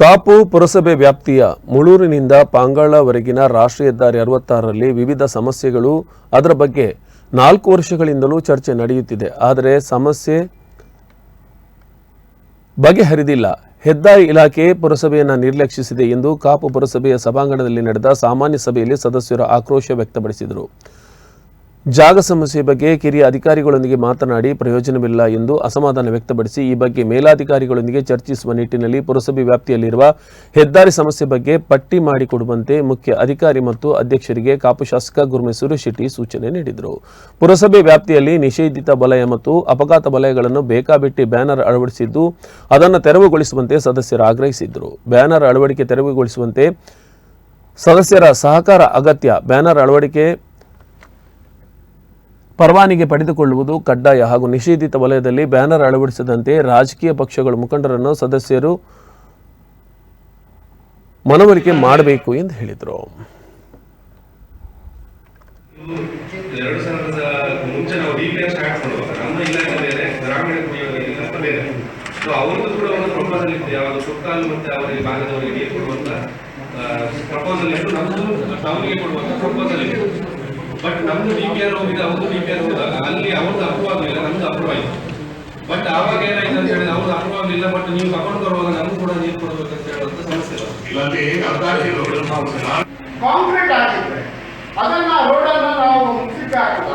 ಕಾಪು ಪುರಸಭೆ ವ್ಯಾಪ್ತಿಯ ಮುಳೂರಿನಿಂದ ಪಾಂಗಳವರೆಗಿನ ರಾಷ್ಟ್ರೀಯ ಹೆದ್ದಾರಿ ಅರವತ್ತಾರರಲ್ಲಿ ವಿವಿಧ ಸಮಸ್ಯೆಗಳು. ಅದರ ಬಗ್ಗೆ ನಾಲ್ಕು ವರ್ಷಗಳಿಂದಲೂ ಚರ್ಚೆ ನಡೆಯುತ್ತಿದೆ. ಆದರೆ ಸಮಸ್ಯೆ ಬಗೆಹರಿದಿಲ್ಲ. ಹೆದ್ದಾರಿ ಇಲಾಖೆ ಪುರಸಭೆಯನ್ನು ನಿರ್ಲಕ್ಷಿಸಿದೆ ಎಂದು ಕಾಪು ಪುರಸಭೆಯ ಸಭಾಂಗಣದಲ್ಲಿ ನಡೆದ ಸಾಮಾನ್ಯ ಸಭೆಯಲ್ಲಿ ಸದಸ್ಯರು ಆಕ್ರೋಶ ವ್ಯಕ್ತಪಡಿಸಿದರು. ಜಾಗ ಸಮಸ್ಯೆ ಬಗ್ಗೆ ಕಿರಿಯ ಅಧಿಕಾರಿಗಳೊಂದಿಗೆ ಮಾತನಾಡಿ ಪ್ರಯೋಜನವಿಲ್ಲ ಎಂದು ಅಸಮಾಧಾನ ವ್ಯಕ್ತಪಡಿಸಿ ಈ ಬಗ್ಗೆ ಮೇಲಾಧಿಕಾರಿಗಳೊಂದಿಗೆ ಚರ್ಚಿಸುವ ನಿಟ್ಟಿನಲ್ಲಿ ಪುರಸಭೆ ವ್ಯಾಪ್ತಿಯಲ್ಲಿರುವ ಹೆದ್ದಾರಿ ಸಮಸ್ಯೆ ಬಗ್ಗೆ ಪಟ್ಟಿ ಮಾಡಿಕೊಡುವಂತೆ ಮುಖ್ಯ ಅಧಿಕಾರಿ ಮತ್ತು ಅಧ್ಯಕ್ಷರಿಗೆ ಕಾಪು ಶಾಸಕ ಗುರುಮೇಶ್ವರ ಶೆಟ್ಟಿ ಸೂಚನೆ ನೀಡಿದರು. ಪುರಸಭೆ ವ್ಯಾಪ್ತಿಯಲ್ಲಿ ನಿಷೇಧಿತ ವಲಯ ಮತ್ತು ಅಪಘಾತ ವಲಯಗಳನ್ನು ಬೇಕಾಬಿಟ್ಟಿ ಬ್ಯಾನರ್ ಅಳವಡಿಸಿದ್ದು, ಅದನ್ನು ತೆರವುಗೊಳಿಸುವಂತೆ ಸದಸ್ಯರು ಆಗ್ರಹಿಸಿದ್ದರು. ಬ್ಯಾನರ್ ಅಳವಡಿಕೆ ತೆರವುಗೊಳಿಸುವಂತೆ ಸದಸ್ಯರ ಸಹಕಾರ ಅಗತ್ಯ. ಬ್ಯಾನರ್ ಅಳವಡಿಕೆ ಪರವಾನಗಿ ಪಡೆದುಕೊಳ್ಳುವುದು ಕಡ್ಡಾಯ ಹಾಗೂ ನಿಷೇಧಿತ ವಲಯದಲ್ಲಿ ಬ್ಯಾನರ್ ಅಳವಡಿಸದಂತೆ ರಾಜಕೀಯ ಪಕ್ಷಗಳ ಮುಖಂಡರನ್ನು ಸದಸ್ಯರು ಮನವರಿಕೆ ಮಾಡಬೇಕು ಎಂದು ಹೇಳಿದರು. ಪ್ರಪೋಸಲ್ ಇತ್ತು. ಯಾವುದು ಸುತ್ತಾಲು ಮತ್ತೆ ಪ್ರಪೋಸಲ್ ಇತ್ತು ನಮ್ದು ಬಿ ಪಿ ಆರ್ ಹೋಗಿದೆ ಅವ್ರದ್ದು ಬಿ ಪಿ ಆರ್ ಹೋದಾಗ ಅಲ್ಲಿ ಅವ್ರದ್ದು ಅಪ್ರೂವ್ ಆಗಲಿಲ್ಲ ನಮ್ದು ಅಪ್ರೂವ್ ಆಯ್ತು ಬಟ್ ಆವಾಗ ಏನಾಯ್ತು ಅಂತ ಹೇಳಿದ್ರೆ ಅವ್ರದ್ದು ಅಪ್ರೂವ್ ಆಗಲಿಲ್ಲ ಬಟ್ ನೀವು ಅಕೌಂಟ್ ಬರುವಾಗ ನಮ್ಗೆ ಕೂಡ ನೀರು ಕೊಡಬೇಕಂತ ಹೇಳುವಂತ ಸಮಸ್ಯೆ ಕಾಂಕ್ರೀಟ್ ಆಗಿದ್ರೆ ಅದನ್ನ ರೋಡನ್ನ ನಾವು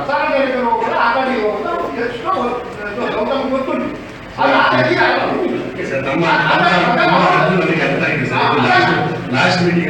ಸಾರ್ವಜನಿಕರು ಹೋಗೋದು ಆ ಕಡೆ ಹೋಗೋದು ಎಷ್ಟೋ ನಮ್ಗೆ ಗೊತ್ತುಂಟು ಲಾಸ್ಟ್ ಮೀಟಿಂಗ್